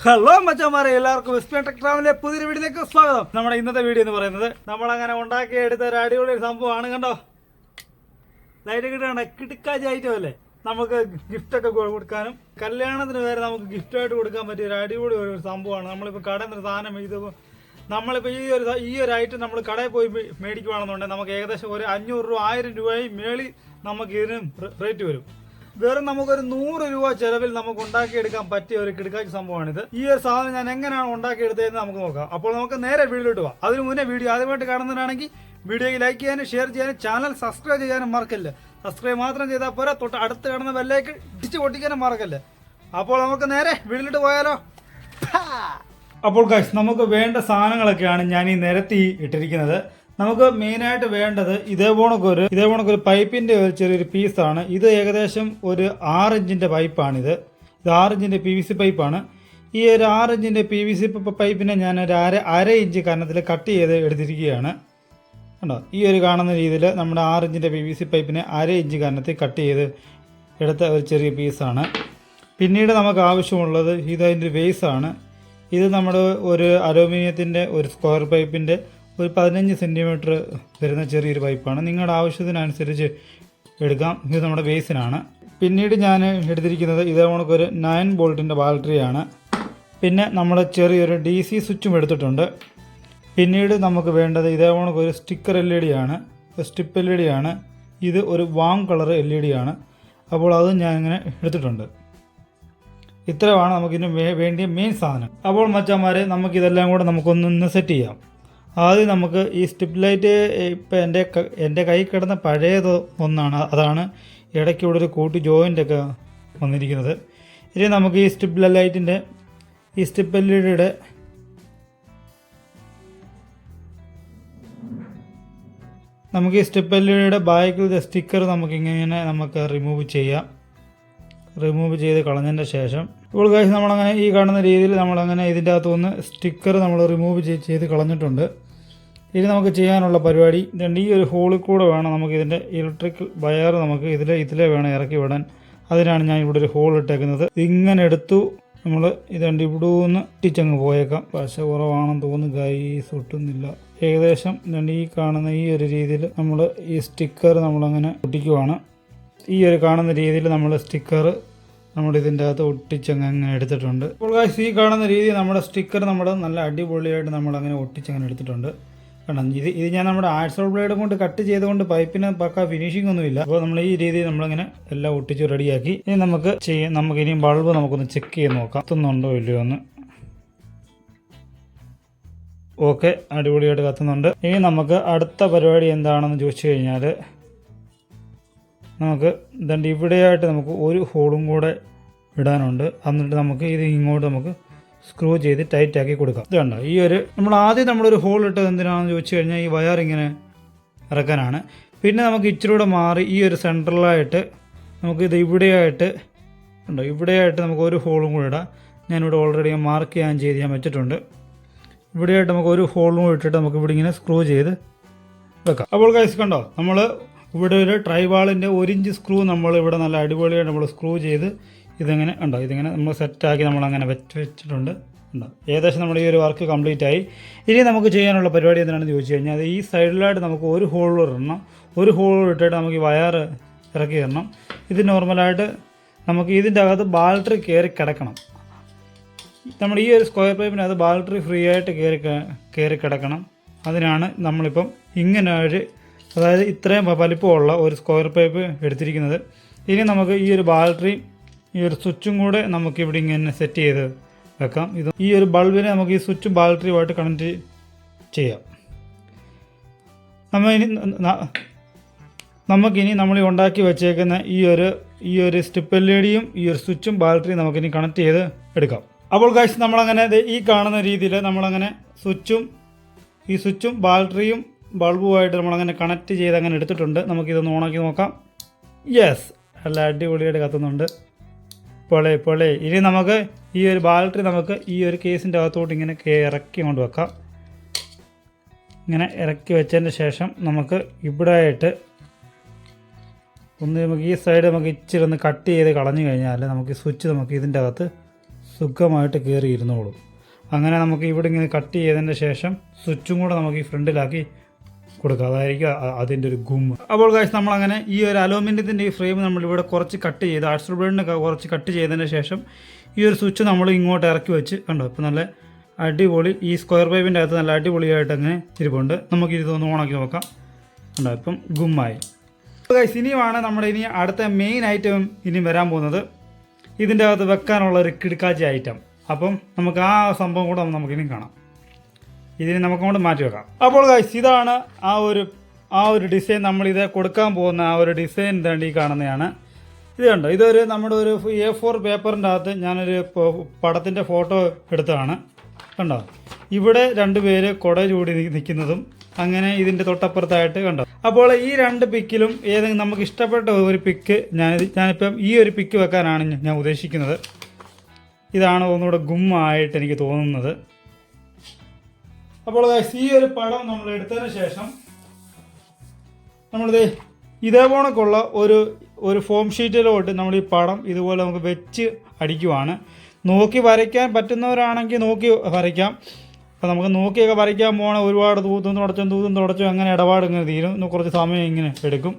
Hello മച്ചന്മാരെ. എല്ലാവർക്കും western ടെക്ട്രാമിലെ പുതിയൊരു വീഡിയോയിലേക്ക് സ്വാഗതം. നമ്മുടെ ഇന്നത്തെ വീഡിയോ എന്ന് പറയുന്നത് നമ്മൾ അങ്ങനെ ഉണ്ടാക്കി എടുത്ത ഒരു അടിപൊളി ഒരു സംഭവമാണ് കണ്ടോ? ലൈറ്റ് കിട്ടുകയാണ് കിടുക്കാജ് ഐറ്റം അല്ലേ? നമുക്ക് ഗിഫ്റ്റൊക്കെ കൊടുക്കാനും കല്യാണത്തിന് വരെ നമുക്ക് ഗിഫ്റ്റ് ആയിട്ട് കൊടുക്കാൻ പറ്റിയ ഒരു അടിപൊളി ഒരു സംഭവമാണ്. നമ്മളിപ്പോൾ കടയിൽ നിന്ന് സാധനം ഇത് നമ്മളിപ്പോൾ ഈ ഒരു ഈ ഒരു ഐറ്റം നമ്മൾ കടയിൽ പോയി മേടിക്കുവാണെന്നുണ്ടെങ്കിൽ നമുക്ക് ഏകദേശം ഒരു അഞ്ഞൂറ് രൂപ ആയിരം രൂപയും മേളി നമുക്ക് ഇതിന് റേറ്റ് വരും. വെറും നമുക്കൊരു നൂറ് രൂപ ചെലവിൽ നമുക്ക് ഉണ്ടാക്കിയെടുക്കാൻ പറ്റിയ ഒരു കിടക്കാച്ച സംഭവമാണിത്. ഈ ഒരു സാധനം ഞാൻ എങ്ങനെയാണ് ഉണ്ടാക്കിയെടുത്തതെന്ന് നമുക്ക് നോക്കാം. അപ്പോൾ നമുക്ക് നേരെ വീഡിയോ പോകാം അതിന് മുന്നേ വീഡിയോ ആദ്യമായിട്ട് കാണുന്നതാണെങ്കിൽ വീഡിയോയ്ക്ക് ലൈക്ക് ചെയ്യാനും ഷെയർ ചെയ്യാനും ചാനൽ സബ്സ്ക്രൈബ് ചെയ്യാനും മറക്കല്ല? സബ്സ്ക്രൈബ് മാത്രം ചെയ്താൽ പോരാ. തൊട്ട് അടുത്ത് കാണുന്ന ബെല്ലേക്ക് ഇടിച്ച് പൊട്ടിക്കാനും മറക്കല്ലേ? അപ്പോൾ നമുക്ക് നേരെ വീഡിയോട്ട് പോയാലോ? അപ്പോൾ ഗൈസ് നമുക്ക് വേണ്ട സാധനങ്ങളൊക്കെയാണ് ഞാൻ ഈ നിരത്തി ഇട്ടിരിക്കുന്നത്. നമുക്ക് മെയിൻ ആയിട്ട് വേണ്ടത് ഇതേ ഒരു ഇതേ ഒരു പൈപ്പിന്റെ ഒരു ചെറിയൊരു പീസാണ് ഇത് ഏകദേശം ഒരു ആറ് ഇഞ്ചിന്റെ പൈപ്പാണിത് ഇത്. ഇഞ്ചിന്റെ പി വി സി പൈപ്പാണ് ഈ ഒരു ഇഞ്ചിന്റെ പി വി സി പൈപ്പിനെ ഞാൻ ഒരു അര അര ഇഞ്ച് കനത്തിൽ കട്ട് ചെയ്ത് എടുത്തിരിക്കുകയാണ്. കണ്ടോ? ഈ ഒരു കാണുന്ന രീതിയിൽ നമ്മുടെ ആറ് ഇഞ്ചിന്റെ പി വി സി പൈപ്പിനെ അര ഇഞ്ച് കനത്തിൽ കട്ട് ചെയ്ത് എടുത്ത ഒരു ചെറിയ പീസാണ് പിന്നീട് നമുക്ക് ആവശ്യമുള്ളത് ഇതതിന്റെ ബേസാണ് ഇത് നമ്മുടെ ഒരു അലൂമിനിയത്തിന്റെ ഒരു സ്ക്വയർ പൈപ്പിന്റെ ഒരു പതിനഞ്ച് സെന്റിമീറ്റർ വരുന്ന ചെറിയൊരു പൈപ്പാണ് നിങ്ങളുടെ ആവശ്യത്തിനനുസരിച്ച് എടുക്കാം. ഇത് നമ്മുടെ ബേസിനാണ് പിന്നീട് ഞാൻ എടുത്തിരിക്കുന്നത് ഇതേ കണക്കൊരു നയൻ ബോൾട്ടിന്റെ ബാറ്ററിയാണ് പിന്നെ നമ്മൾ ചെറിയൊരു ഡി സി സ്വിച്ചും എടുത്തിട്ടുണ്ട്. പിന്നീട് നമുക്ക് വേണ്ടത് ഇതേ കണക്കൊരു സ്റ്റിക്കർ എൽ ഇ ഡി ആണ്. സ്റ്റിപ്പ് എൽ ഇ ഡി ആണ്. ഇത് ഒരു warm colour L E D ആണ്. അപ്പോൾ അതും ഞാൻ ഇങ്ങനെ എടുത്തിട്ടുണ്ട്. ഇത്രയാണ് നമുക്കിതിന് വേണ്ടിയ മെയിൻ സാധനം. അപ്പോൾ മച്ചന്മാരെ നമുക്കിതെല്ലാം കൂടെ നമുക്കൊന്ന് സെറ്റ് ചെയ്യാം. ആദ്യം നമുക്ക് ഈ സ്റ്റിപ്പ് ലൈറ്റ് ഇപ്പം എന്റെ എന്റെ കൈ കിടന്ന പഴയത് ഒന്നാണ്. അതാണ് ഇടയ്ക്ക് ഇവിടെ ഒരു കൂട്ടി ജോയിന്റ് ഒക്കെ വന്നിരിക്കുന്നത്. ഇനി നമുക്ക് ഈ സ്റ്റിപ്പ് ലൈറ്റിന്റെ ഈ സ്റ്റിപ്പ് എൽ നമുക്ക് ഈ സ്റ്റെപ്പ് എൽ ഇ സ്റ്റിക്കർ നമുക്കിങ്ങനെ നമുക്ക് റിമൂവ് ചെയ്യാം. റിമൂവ് ചെയ്ത് കളഞ്ഞതിന്റെ ശേഷം. ഇപ്പോൾ കാശ് നമ്മളങ്ങനെ ഈ കാണുന്ന രീതിയിൽ നമ്മളങ്ങനെ ഇതിന്റെ അകത്തുനിന്ന് സ്റ്റിക്കർ നമ്മൾ റിമൂവ് ചെയ്ത് കളഞ്ഞിട്ടുണ്ട്. ഇനി നമുക്ക് ചെയ്യാനുള്ള പരിപാടി ഇതുണ്ട്. ഈ ഒരു ഹോളിൽ കൂടെ വേണം നമുക്ക് ഇതിന്റെ ഇലക്ട്രിക് വയർ നമുക്ക് ഇതിൽ ഇതിലെ വേണം ഇറക്കി വിടാൻ. അതിനാണ് ഞാൻ ഇവിടെ ഒരു ഹോൾ ഇട്ടേക്കുന്നത്. ഇങ്ങനെ എടുത്തു നമ്മൾ ഇതുണ്ട് ഇവിടെ നിന്ന് ഇട്ടിച്ചങ്ങ് പോയേക്കാം. പശ കുറവാണെന്ന് തോന്നുന്നു ഗൈസ് ഒട്ടുന്നില്ല. ഏകദേശം ഇതുണ്ട് ഈ കാണുന്ന ഈ ഒരു രീതിയിൽ നമ്മൾ ഈ സ്റ്റിക്കർ നമ്മളങ്ങനെ ഒട്ടിക്കുവാണ്. ഈ ഒരു കാണുന്ന രീതിയിൽ നമ്മൾ സ്റ്റിക്കർ നമ്മൾ ഇതിന്റെ അകത്ത് ഒട്ടിച്ചങ്ങ് അങ്ങനെ എടുത്തിട്ടുണ്ട്. അപ്പോൾ ഗൈസ് ഈ കാണുന്ന രീതി നമ്മുടെ സ്റ്റിക്കർ നമ്മൾ നല്ല അടിപൊളിയായിട്ട് നമ്മൾ അങ്ങനെ ഒട്ടിച്ചങ്ങനെ എടുത്തിട്ടുണ്ട്. കാരണം ഇത് ഇത് ഞാൻ നമ്മുടെ ആഴ്സോൾ ബ്ലേഡ് കൊണ്ട് കട്ട് ചെയ്തുകൊണ്ട് പൈപ്പിന് പക്ക ഫിനിഷിംഗ് ഒന്നുമില്ല. അപ്പോൾ നമ്മൾ ഈ രീതിയിൽ നമ്മളിങ്ങനെ എല്ലാം ഒട്ടിച്ച് റെഡിയാക്കി. ഇനി നമുക്ക് ചെയ്യാം. നമുക്ക് ഇനിയും ബൾബ് നമുക്കൊന്ന് ചെക്ക് ചെയ്ത് നോക്കാം. കത്തുന്നുണ്ടോ ഇല്ലയോ എന്ന്. ഓക്കെ അടിപൊളിയായിട്ട് കത്തുന്നുണ്ട്. ഇനി നമുക്ക് അടുത്ത പരിപാടി എന്താണെന്ന് ചോദിച്ചു കഴിഞ്ഞാൽ നമുക്ക് ഇതണ്ട് ഇവിടെയായിട്ട് നമുക്ക് ഒരു ഹോളും കൂടെ ഇടാനുണ്ട്. എന്നിട്ട് നമുക്ക് ഇത് ഇങ്ങോട്ട് നമുക്ക് സ്ക്രൂ ചെയ്ത് ടൈറ്റ് ആക്കി കൊടുക്കാം. ഇത് കണ്ടോ? ഈ ഒരു നമ്മൾ ആദ്യം നമ്മളൊരു ഹോൾ ഇട്ടത് എന്തിനാണെന്ന് ചോദിച്ചു കഴിഞ്ഞാൽ ഈ വയർ ഇങ്ങനെ ഇറക്കാനാണ്. പിന്നെ നമുക്ക് ഇച്ചിരി കൂടെ മാറി ഈ ഒരു സെൻട്രലായിട്ട് നമുക്ക് ഇത് ഇവിടെയായിട്ട് ഉണ്ടോ? ഇവിടെയായിട്ട് നമുക്ക് ഒരു ഹോളും കൂടെ ഇടാം. ഞാനിവിടെ ഓൾറെഡി മാർക്ക് ചെയ്യാൻ ചെയ്ത് ഞാൻ വെച്ചിട്ടുണ്ട്. ഇവിടെയായിട്ട് നമുക്ക് ഒരു ഹോളും ഇട്ടിട്ട് നമുക്ക് ഇവിടെ ഇങ്ങനെ സ്ക്രൂ ചെയ്ത് വെക്കാം. അപ്പോൾ കൈസ് കണ്ടോ? നമ്മൾ ഇവിടെ ഒരു ട്രൈവാളിന്റെ ഒരു ഇഞ്ച് സ്ക്രൂ നമ്മൾ ഇവിടെ നല്ല അടിപൊളിയായിട്ട് നമ്മൾ സ്ക്രൂ ചെയ്ത് ഇതിങ്ങനെ ഉണ്ടോ? ഇതിങ്ങനെ നമ്മൾ സെറ്റാക്കി നമ്മൾ അങ്ങനെ വെച്ച് വെച്ചിട്ടുണ്ട്. ഉണ്ടോ? ഏകദേശം നമ്മുടെ ഈ ഒരു വർക്ക് കംപ്ലീറ്റ് ആയി. ഇനി നമുക്ക് ചെയ്യാനുള്ള പരിപാടി എന്താണെന്ന് ചോദിച്ചു കഴിഞ്ഞാൽ ഈ സൈഡിലായിട്ട് നമുക്ക് ഒരു ഹോൾ ഇടണം. ഒരു ഹോൾ ഇട്ടിട്ട് നമുക്ക് ഈ വയർ ഇറക്കി തരണം. ഇത് നോർമലായിട്ട് നമുക്ക് ഇതിന്റെ അകത്ത് ബാറ്ററി കയറി കിടക്കണം. നമ്മൾ ഈ ഒരു സ്ക്വയർ പൈപ്പിനകത്ത് ബാറ്ററി ഫ്രീ ആയിട്ട് കയറി കയറി കിടക്കണം. അതിനാണ് നമ്മളിപ്പം ഇങ്ങനെ ഒരു അതായത് ഇത്രയും വലിപ്പമുള്ള ഒരു സ്ക്വയർ പൈപ്പ് എടുത്തിരിക്കുന്നത്. ഇനി നമുക്ക് ഈ ഒരു ബാറ്ററി ഈ ഒരു സ്വിച്ചും കൂടെ നമുക്ക് ഇവിടെ ഇങ്ങനെ സെറ്റ് ചെയ്ത് വെക്കാം. ഇത് ഈ ഒരു ബൾബിനെ നമുക്ക് ഈ സ്വിച്ചും ബാറ്ററിയുമായിട്ട് കണക്ട് ചെയ്യാം. നമ്മൾ ഇനി നമുക്കിനി നമ്മൾ ഉണ്ടാക്കി വെച്ചേക്കുന്ന ഈ ഒരു ഈ ഒരു സ്റ്റിപ്പ് എൽ ഇ ഡിയും ഈ ഒരു സ്വിച്ചും ബാറ്ററിയും നമുക്കിനി കണക്ട് ചെയ്ത് എടുക്കാം. അപ്പോൾ കാശ് നമ്മളങ്ങനെ ഈ കാണുന്ന രീതിയിൽ നമ്മളങ്ങനെ സ്വിച്ചും ഈ സ്വിച്ചും ബാറ്ററിയും ബൾബുമായിട്ട് നമ്മളങ്ങനെ കണക്ട് ചെയ്ത് അങ്ങനെ എടുത്തിട്ടുണ്ട്. നമുക്കിതൊന്ന് ഓണാക്കി നോക്കാം. യെസ് നല്ല അടിപൊളിയായിട്ട് കത്തുന്നുണ്ട്. പൊളെ പൊളെ. ഇനി നമുക്ക് ഈ ഒരു ബാറ്ററി നമുക്ക് ഈ ഒരു കേസിന്റെ അകത്തോട്ട് ഇങ്ങനെ ഇറക്കി കൊണ്ട് വെക്കാം. ഇങ്ങനെ ഇറക്കി വെച്ചതിന് ശേഷം നമുക്ക് ഇവിടെ ആയിട്ട് ഒന്ന് നമുക്ക് ഈ സൈഡ് നമുക്ക് ഇച്ചിരി ഒന്ന് കട്ട് ചെയ്ത് കളഞ്ഞു കഴിഞ്ഞാൽ നമുക്ക് സ്വിച്ച് നമുക്ക് ഇതിന്റെ അകത്ത് സുഖമായിട്ട് കയറി ഇരുന്നോളും. അങ്ങനെ നമുക്ക് ഇവിടെ ഇങ്ങനെ കട്ട് ചെയ്തതിന് ശേഷം സ്വിച്ചും കൂടെ നമുക്ക് ഈ ഫ്രണ്ടിലാക്കി കൊടുക്കുക അതായിരിക്കും അതിന്റെ ഒരു ഗും. അപ്പോൾ കാശ് നമ്മളങ്ങനെ ഈ ഒരു അലോമിനിയത്തിന്റെ ഈ ഫ്രെയിം നമ്മൾ ഇവിടെ കുറച്ച് കട്ട് ചെയ്ത് ആർട്സ് ബ്ലേഡിന് കുറച്ച് കട്ട് ചെയ്തതിന് ശേഷം ഈ ഒരു സ്വിച്ച് നമ്മൾ ഇങ്ങോട്ട് ഇറക്കി വെച്ച് കണ്ടോ? ഇപ്പം നല്ല അടിപൊളി ഈ സ്ക്വയർ പൈപ്പിന്റെ അകത്ത് നല്ല അടിപൊളിയായിട്ട് അങ്ങനെ ഇരിപ്പുണ്ട്. നമുക്ക് ഒന്ന് ഓണാക്കി നോക്കാം. കണ്ടോ? ഇപ്പം ഗുമ്മായി. ഗൈസ് ഇനിയുമാണ് നമ്മുടെ ഇനി അടുത്ത മെയിൻ ഐറ്റം ഇനി വരാൻ പോകുന്നത്. ഇതിന്റെ അകത്ത് വെക്കാനുള്ള ഒരു കിടക്കാച്ചി ഐറ്റം അപ്പം നമുക്ക് ആ സംഭവം കൂടെ നമുക്ക് ഇനി കാണാം. ഇതിന് നമുക്ക് കൊണ്ട് മാറ്റി വെക്കാം. അപ്പോൾ ഗൈസ് ഇതാണ് ആ ഒരു ആ ഒരു ഡിസൈൻ നമ്മൾ ഇത് കൊടുക്കാൻ പോകുന്ന ആ ഒരു ഡിസൈൻ തേണ്ടി കാണുന്നതാണ്. ഇത് കണ്ടോ? ഇതൊരു നമ്മുടെ ഒരു എ ഫോർ പേപ്പറിന്റെ അകത്ത് ഞാനൊരു പടത്തിന്റെ ഫോട്ടോ എടുത്തതാണ്. കണ്ടോ? ഇവിടെ രണ്ട് പേര് കുട ചൂടി നിൽക്കുന്നതും അങ്ങനെ ഇതിന്റെ തൊട്ടപ്പുറത്തായിട്ട് കണ്ടോ? അപ്പോൾ ഈ രണ്ട് പിക്കിലും ഏതെങ്കിലും നമുക്ക് ഇഷ്ടപ്പെട്ട ഒരു പിക്ക് ഞാൻ ഞാനിപ്പം ഈ ഒരു പിക്ക് വെക്കാനാണ് ഞാൻ ഉദ്ദേശിക്കുന്നത്. ഇതാണ് ഒന്നുകൂടെ ഗുമ്മായിട്ട് എനിക്ക് തോന്നുന്നത്. അപ്പോൾ ഈ ഒരു പടം നമ്മൾ എടുത്തതിന് ശേഷം നമ്മളിത് ഇതേപോണക്കുള്ള ഒരു ഒരു ഫോം ഷീറ്റിലോട്ട് നമ്മൾ ഈ പടം ഇതുപോലെ നമുക്ക് വെച്ച് അടിക്കുവാണ്. നോക്കി വരയ്ക്കാൻ പറ്റുന്നവരാണെങ്കിൽ നോക്കി വരയ്ക്കാം. അപ്പോൾ നമുക്ക് നോക്കിയൊക്കെ വരയ്ക്കാൻ പോകണ ഒരുപാട് തൂത്തും തുടച്ചും തൂത്തും തുടച്ചും അങ്ങനെ ഇടപാട് ഇങ്ങനെ തീരും. കുറച്ച് സമയം ഇങ്ങനെ എടുക്കും.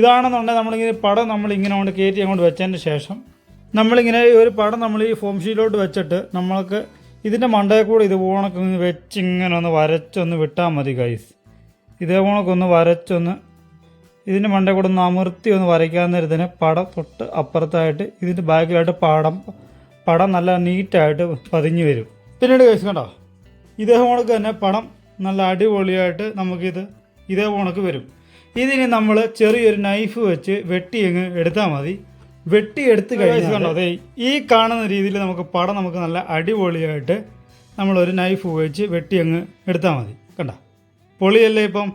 ഇതാണെന്നുണ്ടെങ്കിൽ നമ്മളിങ്ങനെ പടം നമ്മൾ ഇങ്ങനെ കൊണ്ട് കയറ്റി അങ്ങോട്ട് വെച്ചതിന് ശേഷം നമ്മളിങ്ങനെ ഒരു പടം നമ്മൾ ഈ ഫോം ഷീറ്റിലോട്ട് വെച്ചിട്ട് നമ്മൾക്ക് ഇതിന്റെ മണ്ടയിൽ കൂടെ ഇതുപോണക്ക് ഒന്ന് വെച്ച് ഇങ്ങനെ ഒന്ന് വരച്ചൊന്ന് വിട്ടാൽ മതി ഗൈസ് ഇതേപോണക്ക് ഒന്ന് വരച്ചൊന്ന് ഇതിന്റെ മണ്ടയിൽ കൂടെ ഒന്ന് അമർത്തി ഒന്ന് വരയ്ക്കാൻ നേരത്തിന് പടം തൊട്ട് അപ്പുറത്തായിട്ട് ഇതിന്റെ ബാക്കിലായിട്ട് പടം പടം നല്ല നീറ്റായിട്ട് പതിഞ്ഞു വരും. പിന്നീട് ഗൈസ് കണ്ടോ? ഇതേ കണക്ക് തന്നെ പടം നല്ല അടിപൊളിയായിട്ട് നമുക്കിത് ഇതേ കണക്ക് വരും. ഇതിന് നമ്മൾ ചെറിയൊരു നൈഫ് വെച്ച് വെട്ടി അങ്ങ് എടുത്താൽ മതി. വെട്ടി എടുത്ത് കഴിഞ്ഞാൽ ഈ കാണുന്ന രീതിയിൽ നമുക്ക് പടം നമുക്ക് നല്ല അടിപൊളിയായിട്ട് നമ്മളൊരു നൈഫ് ഉപയോഗിച്ച് വെട്ടി അങ്ങ് എടുത്താൽ മതി. കണ്ട? പൊളിയല്ലേ ഇപ്പം?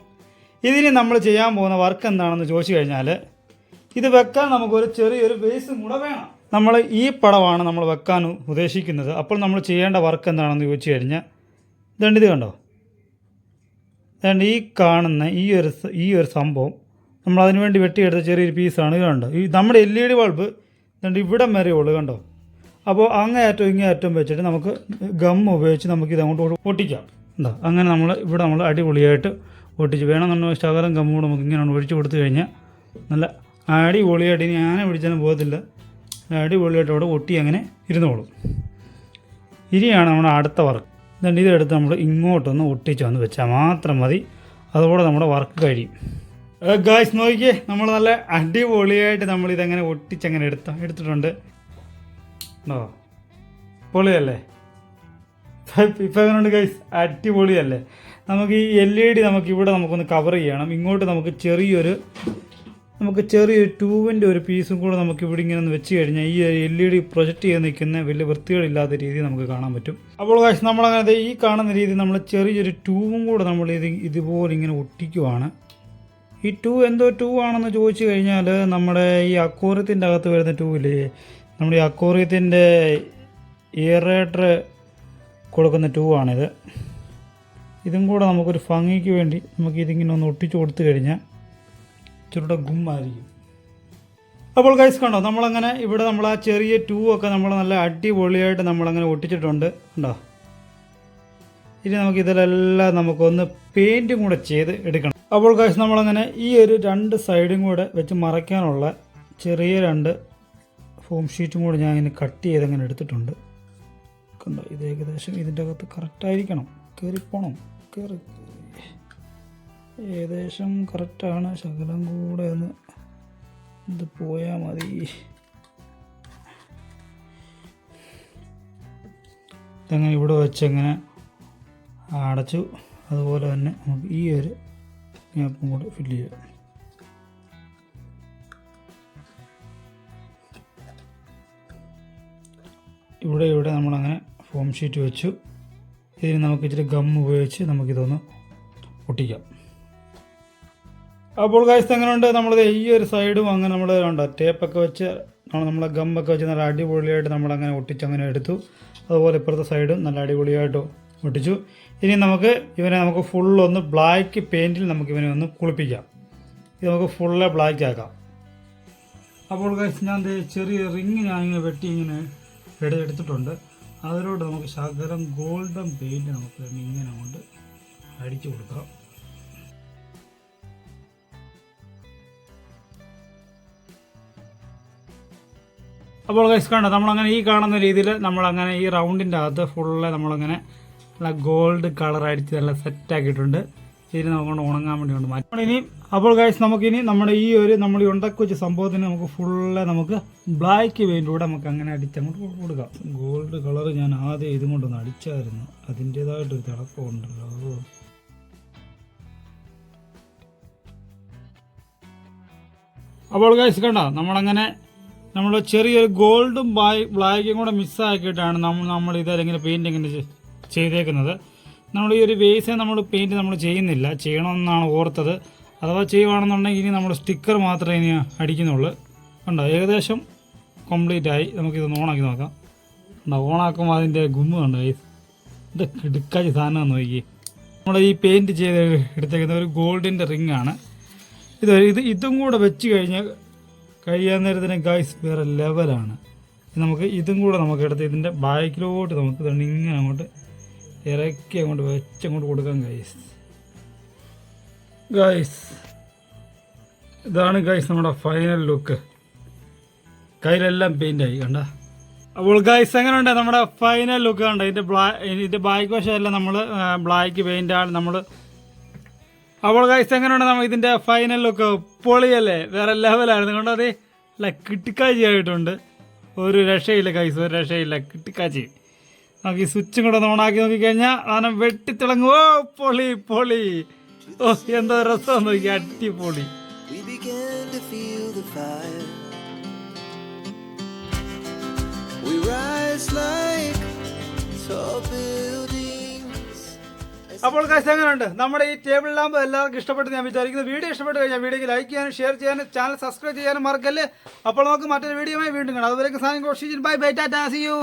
ഇതിന് നമ്മൾ ചെയ്യാൻ പോകുന്ന വർക്ക് എന്താണെന്ന് ചോദിച്ചു കഴിഞ്ഞാൽ ഇത് വെക്കാൻ നമുക്കൊരു ചെറിയൊരു ബേസ് കൂടെ വേണം. നമ്മൾ ഈ പടമാണ് നമ്മൾ വെക്കാൻ ഉദ്ദേശിക്കുന്നത്. അപ്പോൾ നമ്മൾ ചെയ്യേണ്ട വർക്ക് എന്താണെന്ന് ചോദിച്ചു കഴിഞ്ഞാൽ ഇതുണ്ട് ഇത് കണ്ടോ? ഇതുണ്ട് ഈ കാണുന്ന ഈ ഒരു ഈ ഒരു സംഭവം നമ്മൾ അതിന് വേണ്ടി വെട്ടിയെടുത്ത ചെറിയൊരു പീസാണ് കണ്ടോ? ഈ നമ്മുടെ എൽ ഇ ഡി ബൾബ് ഇതുണ്ട് ഇവിടം വരെ ഉള്ളു കണ്ടോ? അപ്പോൾ അങ്ങേയറ്റം ഇങ്ങേയറ്റം വെച്ചിട്ട് നമുക്ക് ഗം ഉപയോഗിച്ച് നമുക്ക് ഇത് അങ്ങോട്ട് ഒട്ടിക്കാം. എന്താ അങ്ങനെ നമ്മൾ ഇവിടെ നമ്മൾ അടിപൊളിയായിട്ട് ഒട്ടിച്ച്. വേണമെന്നുണ്ടെങ്കിൽ ശകലം ഗം കൂടെ നമുക്ക് ഇങ്ങനെ ഒഴിച്ച് കൊടുത്തു കഴിഞ്ഞാൽ നല്ല അടിപൊളിയായിട്ട് ഇനി ആന പിടിച്ചാലും പോകത്തില്ല. അടിപൊളിയായിട്ട് അവിടെ ഒട്ടി അങ്ങനെ ഇരുന്നോളും. ഇനിയാണ് നമ്മുടെ അടുത്ത വർക്ക് എന്നിട്ട് ഇതെടുത്ത് നമ്മൾ ഇങ്ങോട്ടൊന്ന് ഒട്ടിച്ച് വന്ന് വെച്ചാൽ മാത്രം മതി. അതുകൂടെ നമ്മുടെ വർക്ക് കഴിയും. ഗായ്സ് നോക്കിയേ നമ്മൾ നല്ല അടിപൊളിയായിട്ട് നമ്മൾ ഇതെങ്ങനെ ഒട്ടിച്ചങ്ങനെ എടുത്ത എടുത്തിട്ടുണ്ട്. ഓ പൊളിയല്ലേ? ഇപ്പം എങ്ങനെയുണ്ട് ഗൈസ് അടിപൊളിയല്ലേ? നമുക്ക് ഈ എൽ ഇ ഡി നമുക്ക് ഇവിടെ നമുക്കൊന്ന് കവർ ചെയ്യണം. ഇങ്ങോട്ട് നമുക്ക് ചെറിയൊരു നമുക്ക് ചെറിയൊരു ട്യൂബിന്റെ ഒരു പീസും കൂടെ നമുക്ക് ഇവിടെ ഇങ്ങനെ ഒന്ന് വെച്ച് കഴിഞ്ഞാൽ ഈ എൽ ഇ ഡി പ്രൊജക്റ്റ് ചെയ്ത് നിൽക്കുന്ന വലിയ വൃത്തികളില്ലാത്ത രീതി നമുക്ക് കാണാൻ പറ്റും. അപ്പോൾ കാശ് നമ്മളങ്ങനെ ഈ കാണുന്ന രീതി നമ്മൾ ചെറിയൊരു ട്യൂബും കൂടെ നമ്മൾ ഇത് ഇതുപോലെ ഇങ്ങനെ ഒട്ടിക്കുവാണ്. ഈ ടു എന്തോ ടു ആണെന്ന് ചോദിച്ചു കഴിഞ്ഞാൽ നമ്മുടെ ഈ അക്കോറിയത്തിന്റെ അകത്ത് വരുന്ന ടു ഇല്ലേ? നമ്മുടെ ഈ അക്കോറിയത്തിന്റെ ഇയറേറ്റർ കൊടുക്കുന്ന ടു ആണിത്. ഇതും കൂടെ നമുക്കൊരു ഭംഗിക്ക് വേണ്ടി നമുക്ക് ഇതിങ്ങനെ ഒന്ന് ഒട്ടിച്ചു കൊടുത്തു കഴിഞ്ഞാൽ ഇച്ചിരൂടെ ഗുമ്മായിരിക്കും. അപ്പോൾ കൈസ് കണ്ടോ നമ്മളങ്ങനെ ഇവിടെ നമ്മൾ ആ ചെറിയ ടൂ ഒക്കെ നമ്മൾ നല്ല അടിപൊളിയായിട്ട് നമ്മളങ്ങനെ ഒട്ടിച്ചിട്ടുണ്ട്. കണ്ടോ? ഇനി നമുക്ക് ഇതിലെല്ലാം നമുക്കൊന്ന് പെയിന്റും കൂടെ ചെയ്ത് എടുക്കണം. അപ്പോൾ കാശ് നമ്മളങ്ങനെ ഈ ഒരു രണ്ട് സൈഡും കൂടെ വെച്ച് മറയ്ക്കാനുള്ള ചെറിയ രണ്ട് ഫോം ഷീറ്റും കൂടെ ഞാൻ ഇങ്ങനെ കട്ട് ചെയ്ത് അങ്ങനെ എടുത്തിട്ടുണ്ട്. കണ്ടോ? ഇത് ഏകദേശം ഇതിന്റെ അകത്ത് കറക്റ്റായിരിക്കണം കയറിപ്പോണം കയറി ഏകദേശം കറക്റ്റാണ് ശകലം കൂടെ ഒന്ന് ഇത് പോയാൽ മതി. ഇതങ്ങനെ ഇവിടെ വെച്ചങ്ങനെ അടച്ചു. അതുപോലെ തന്നെ നമുക്ക് ഈ ഒരു ഗ്യാപ്പും കൂടെ ഫില്ല് ചെയ്യുക ഇവിടെ ഇവിടെ നമ്മളങ്ങനെ ഫോം ഷീറ്റ് വെച്ചു. ഇതിന് നമുക്ക് ഇച്ചിരി ഗം ഉപയോഗിച്ച് നമുക്കിതൊന്ന് ഒട്ടിക്കാം അപ്പോൾ കാഴ്ച എങ്ങനെയുണ്ട് നമ്മൾ ഈ ഒരു സൈഡും അങ്ങനെ നമ്മൾ ഉണ്ടോ ടേപ്പൊക്കെ വെച്ച് നമ്മൾ നമ്മളെ ഗമ്മൊക്കെ വെച്ച് നല്ല അടിപൊളിയായിട്ട് നമ്മളങ്ങനെ ഒട്ടിച്ച് അങ്ങനെ എടുത്തു. അതുപോലെ ഇപ്പുറത്തെ സൈഡും നല്ല അടിപൊളിയായിട്ട് ഒട്ടിച്ചു. ഇനി നമുക്ക് ഇവനെ നമുക്ക് ഫുള്ളൊന്ന് ബ്ലാക്ക് പെയിന്റിൽ നമുക്ക് ഇവനെ ഒന്ന് കുളിപ്പിക്കാം. ഇത് നമുക്ക് ഫുള്ള് ബ്ലാക്ക് ആക്കാം. അപ്പോൾ ഞാൻ ചെറിയ റിങ് ഞാൻ ഇങ്ങനെ വെട്ടി ഇങ്ങനെ എടു- എടുത്തിട്ടുണ്ട്. അതിലോട്ട് നമുക്ക് ശകലം ഗോൾഡൻ പെയിന്റ് നമുക്ക് ഇങ്ങനെ കൊണ്ട് അടിച്ചു കൊടുക്കാം. അപ്പോൾ ഗൈസ് കണ്ടോ? നമ്മളങ്ങനെ ഈ കാണുന്ന രീതിയിൽ നമ്മളങ്ങനെ ഈ റൗണ്ടിന്റെ അകത്ത് ഫുള്ള് നമ്മളങ്ങനെ നല്ല ഗോൾഡ് കളർ അടിച്ച് നല്ല സെറ്റ് ആക്കിയിട്ടുണ്ട്. ഇതിന് നമുക്കൊണ്ട് ഉണങ്ങാൻ വേണ്ടി കൊണ്ട് മാറ്റി ഇനി അപ്പോൾ ഗൈസ് നമുക്കിനി നമ്മുടെ ഈ ഒരു നമ്മൾ ഈ ഉണ്ടാക്കി വെച്ച സംഭവത്തിന് നമുക്ക് ഫുള്ള് നമുക്ക് ബ്ലാക്ക് പെയിന്റൂടെ നമുക്ക് അങ്ങനെ അടിച്ച് അങ്ങോട്ട് കൊടുക്കാം. ഗോൾഡ് കളർ ഞാൻ ആദ്യം ഇതും കൊണ്ടൊന്ന് അടിച്ചായിരുന്നു. അതിന്റേതായിട്ടൊരു തിളക്കമുണ്ടല്ലോ അപ്പോൾ ഗൈസ് കണ്ട? നമ്മളങ്ങനെ നമ്മൾ ചെറിയൊരു ഗോൾഡും ബ്ലാക്കും കൂടെ മിസ്സാക്കിയിട്ടാണ് നമ്മൾ നമ്മൾ ഇതല്ലെങ്കിൽ പെയിന്റിങ്ങിന്റെ ചെയ്തേക്കുന്നത്. നമ്മൾ ഈ ഒരു വേസ് നമ്മൾ പെയിന്റ് നമ്മൾ ചെയ്യുന്നില്ല. ചെയ്യണമെന്നാണ് ഓർത്തത്. അഥവാ ചെയ്യുവാണെന്നുണ്ടെങ്കിൽ ഇനി നമ്മൾ സ്റ്റിക്കർ മാത്രമേ ഇനി അടിക്കുന്നുള്ളൂ. ഉണ്ടോ ഏകദേശം കംപ്ലീറ്റ് ആയി. നമുക്കിത് ഓണാക്കി നോക്കാം. ഉണ്ടോ ഓണാക്കുമ്പോൾ അതിന്റെ ഗുമ്മ ഉണ്ട് guys. ഇത് കിടുക്കാച്ചി സാധനം നോക്കി നമ്മൾ ഈ പെയിന്റ് ചെയ്ത് എടുത്തേക്കുന്ന ഒരു ഗോൾഡിന്റെ റിംഗ് ആണ്. ഇത് ഇത് ഇതും കൂടെ വെച്ച് കഴിഞ്ഞാൽ കഴിയാൻ നേരത്തിന് ഗൈസ് വേറെ ലെവലാണ് നമുക്ക് ഇതും കൂടെ നമുക്ക് എടുത്ത് ഇതിന്റെ ബാക്കിലോട്ട് നമുക്ക് ഇങ്ങനെ അങ്ങോട്ട് ഇറക്കി അങ്ങോട്ട് വെച്ചങ്ങോട്ട് കൊടുക്കാം ഗൈസ് ഗൈസ് ഇതാണ് ഗൈസ് നമ്മുടെ ഫൈനൽ ലുക്ക് കയ്യിലെല്ലാം ആയി കണ്ട? അപ്പോൾ ഗൈസ് എങ്ങനെയുണ്ട് നമ്മുടെ ഫൈനൽ ലുക്ക് കണ്ട ഇതിന്റെ ബ്ലാ ഇതിന്റെ ബാക്ക് വശമെല്ലാം നമ്മൾ ബ്ലാക്ക് പെയിന്റാണ് നമ്മൾ അപ്പോൾ ഗൈസ് എങ്ങനെയുണ്ട് നമ്മൾ ഇതിന്റെ ഫൈനൽ ലുക്ക് പൊളിയല്ലേ? വേറെ ലെവലായിരുന്നു കണ്ടോ? അത് അല്ല കിട്ടിക്കാച്ചി ആയിട്ടുണ്ട് ഒരു രക്ഷയില്ല ഗൈസ് ഒരു രക്ഷയില്ല കിട്ടിക്കാച്ചി നമുക്ക് ഈ സ്വിച്ചും കൂടെ ഒന്ന് ഓണാക്കി നോക്കിക്കഴിഞ്ഞാൽ സാധനം വെട്ടിത്തിളങ്ങും. ഓ പൊളി പൊളി. ഓ എന്തോ രസം നോക്കി അടിപൊളി. അപ്പോൾ കാശ് എങ്ങനെയുണ്ട്? നമ്മുടെ ഈ ടേബിൾ ലാമ്പ് എല്ലാവർക്കും ഇഷ്ടപ്പെട്ടു ഞാൻ വിചാരിക്കുന്നു. വീഡിയോ ഇഷ്ടപ്പെട്ട് കഴിഞ്ഞാൽ വീഡിയോക്ക് ലൈക്ക് ചെയ്യാനും ഷെയർ ചെയ്യാനും ചാനൽ സബ്സ്ക്രൈബ് ചെയ്യാനും മറക്കല്ലേ. അപ്പോൾ നമുക്ക് മറ്റൊരു വീഡിയോയുമായി വീണ്ടും കാണാം. അതുവരെയൊക്കെ സാധനം bye bye tata see you